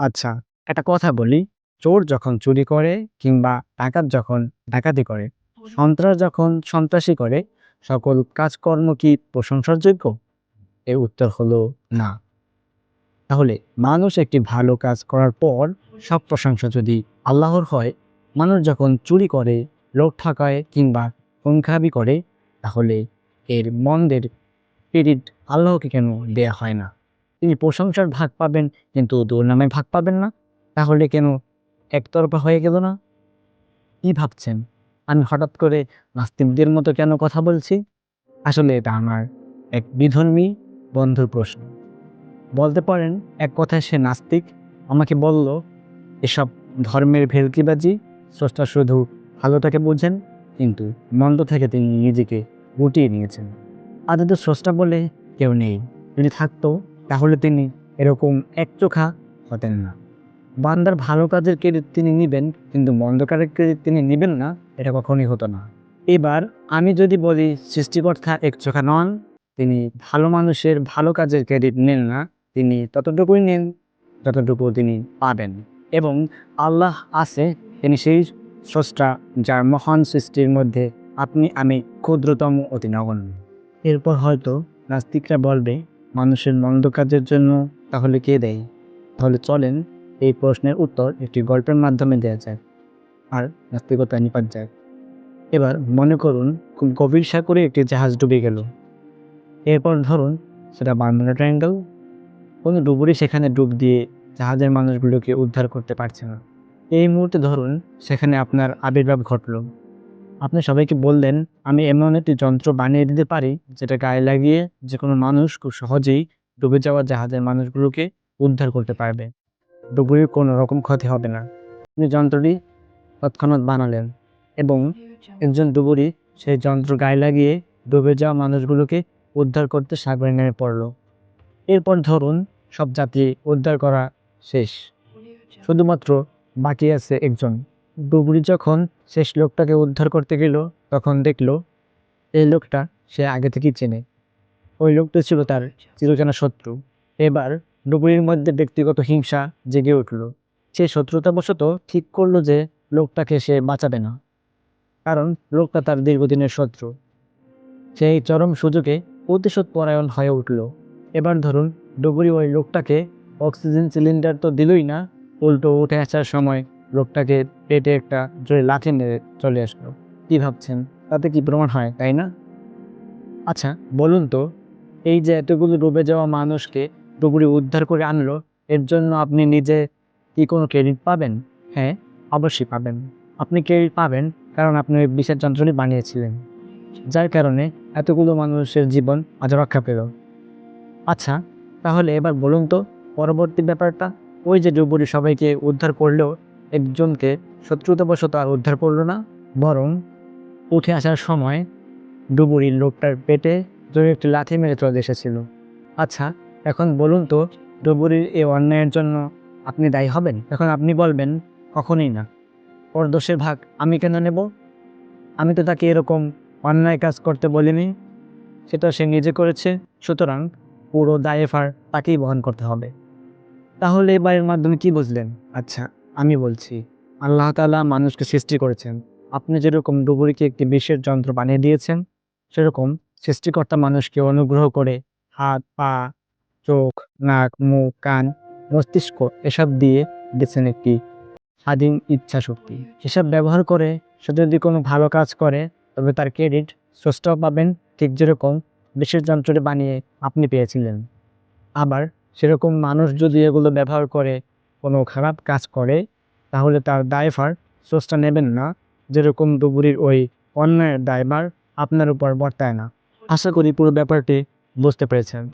আচ্ছা একটা কথা বলি। চোর যখন চুরি করে কিংবা ডাকাত যখন ডাকাতি করে, সন্ত্রাস যখন সন্ত্রাসী করে, সকল কাজকর্ম কি প্রশংসার যোগ্য এর উত্তর হলো না। তাহলে মানুষ একটি ভালো কাজ করার পর সব প্রশংসা যদি আল্লাহর হয়, মানুষ যখন চুরি করে লোক ঠকায় কিংবা সংখ্যাবি করে, তাহলে এর মন্দের ক্রেডিট আল্লাহকে কেন দেয়া হয় না? তিনি প্রশংসার ভাগ পাবেন, কিন্তু দুর্নামে ভাগ পাবেন না। তাহলে কেন একতরফা হয়ে গেল না? কি ভাবছেন? আমি হঠাৎ করে নাস্তিকদের মতো কেন কথা বলছি? আসলে এটা আমার এক বিধর্মী বন্ধুর প্রশ্ন। বলতে পারেন, এক কথায় সে নাস্তিক। আমাকে বলল, এসব ধর্মের ভেলকিবাজি, স্রষ্টা শুধু ভালোটাকে বোঝেন, কিন্তু মন্দ থেকে তিনি নিজেকে গুটিয়ে নিয়েছেন। আদতে স্রষ্টা বলে কেউ নেই। যদি থাকতো তাহলে তিনি এরকম একচোখা হতেন না। বান্দার ভালো কাজের ক্রেডিট তিনি নেবেন, কিন্তু মন্দ কাজের ক্রেডিট তিনি নেবেন না, এটা কখনোই হতো না। এবার আমি যদি বলি সৃষ্টিকর্তা একচোখা নন, তিনি ভালো মানুষের ভালো কাজের ক্রেডিট নেন না, তিনি ততটুকুই নেন যতটুকু তিনি পাবেন। এবং আল্লাহ আছে, তিনি সেই স্রষ্টা যার মহান সৃষ্টির মধ্যে আপনি, আমি ক্ষুদ্রতম অতি নগণ্য। এরপর হয়তো নাস্তিকরা বলবে মানুষের মন্দ কাজের জন্য, তাহলে কে দেয়? তাহলে চলেন, এই প্রশ্নের উত্তর একটি গল্পের মাধ্যমে দেওয়া যায় আর নাস্তিকতা নিপাত যায় এবার মনে করুন, খুব গভীর সাগরে একটি জাহাজ ডুবে গেল। এরপর ধরুন, সেটা বার্মুডা ট্রায়াঙ্গেল কোনো ডুবুরি সেখানে ডুব দিয়ে জাহাজের মানুষগুলোকে উদ্ধার করতে পারছে না। এই মুহূর্তে ধরুন, সেখানে আপনার আবির্ভাব ঘটলো। আপনি সবাইকে বললেন, আমি এমন একটি যন্ত্র বানিয়ে দিতে পারি যেটা গায়ে লাগিয়ে যে কোনো মানুষ খুব সহজেই ডুবে যাওয়া জাহাজের মানুষগুলোকে উদ্ধার করতে পারবে। ডুবুরির কোনো রকম ক্ষতি হবে না। আপনি যন্ত্রটি তৎক্ষণাৎ বানালেন এবং একজন ডুবুরি সেই যন্ত্র গায়ে লাগিয়ে ডুবে যাওয়া মানুষগুলোকে উদ্ধার করতে সাগরে নেমে পড়ল। এরপর ধরুন, সব যাত্রী উদ্ধার করা শেষ। শুধুমাত্র বাকি আছে একজন। ডুবুরি যখন শেষ লোকটাকে উদ্ধার করতে গেল, তখন দেখল এই লোকটা সে আগে থেকেই চেনে। ওই লোকটা ছিল তার চিরচেনা শত্রু। এবার ডুবুরির মধ্যে ব্যক্তিগত হিংসা জেগে উঠল। সে শত্রুতাবশত ঠিক করল যে লোকটাকে সে বাঁচাবে না, কারণ লোকটা তার দীর্ঘদিনের শত্রু। সেই চরম সুযোগে প্রতিশোধ পরায়ণ হয়ে উঠল। এবার ধরুন ডুবুরি ওই লোকটাকে অক্সিজেন সিলিন্ডার তো দিলই না, উল্টো উঠে আসার সময় লোকটাকে পেটে একটা জোরে লাঠি মেরে চলে আসলো। কী ভাবছেন? তাতে কি প্রমাণ হয়, তাই না? আচ্ছা বলুন তো, এই যে এতগুলো ডুবে যাওয়া মানুষকে ডুবুরি উদ্ধার করে আনলো, এর জন্য আপনি নিজে কি কোনো ক্রেডিট পাবেন? হ্যাঁ অবশ্যই পাবেন। আপনি ক্রেডিট পাবেন কারণ আপনি ওই বিশেষ যন্ত্রটি বানিয়েছিলেন, যার কারণে এতগুলো মানুষের জীবন আজ রক্ষা পেল। আচ্ছা তাহলে এবার বলুন তো, পরবর্তী ব্যাপারটা, ওই যে ডুবুরি সবাইকে উদ্ধার করলেও একজনকে শত্রুতাবশত আর উদ্ধার করল না, বরং উঠে আসার সময় ডুবুরির লোকটার পেটে জোরে একটি লাথি মেরে চলে এসেছিল। আচ্ছা এখন বলুন তো, ডুবুরির এই অন্যায়ের জন্য আপনি দায়ী হবেন? এখন আপনি বলবেন, কখনোই না। ওর দোষের ভাগ আমি কেন নেব? আমি তো তাকে এরকম অন্যায় কাজ করতে বলিনি, সেটা সে নিজে করেছে, সুতরাং পুরো দায়ভার তাকেই বহন করতে হবে। তাহলে এবারের মাধ্যমে কি বুঝলেন? আচ্ছা আমি বলছি, আল্লাহ তাআলা মানুষকে সৃষ্টি করেছেন। আপনি যেরকম ডুবুরিকে একটি বিশেষ যন্ত্র বানিয়ে দিয়েছেন, সেরকম সৃষ্টিকর্তা মানুষকে অনুগ্রহ করে হাত, পা, চোখ, নাক, মুখ, কান, মস্তিষ্ক এসব দিয়ে দিয়েছেন একটি স্বাধীন ইচ্ছা শক্তি। এসব ব্যবহার করে সে যদি কোনো ভালো কাজ করে, তবে তার ক্রেডিট স্রষ্টাও পাবেন, ঠিক যেরকম বিশেষ যন্ত্রটি বানিয়ে আপনি পেয়েছিলেন। আবার সেরকম মানুষ যদি এগুলো ব্যবহার করে কোনো খারাপ কাজ করে, তাহলে তার ড্রাইভার স্রষ্টা নেবেন না। যেরকম ডুবুরির ওই অন্যায়ের ড্রাইভার আপনার উপর বর্তায় না। আশা করি পুরো ব্যাপারটি বুঝতে পেরেছেন।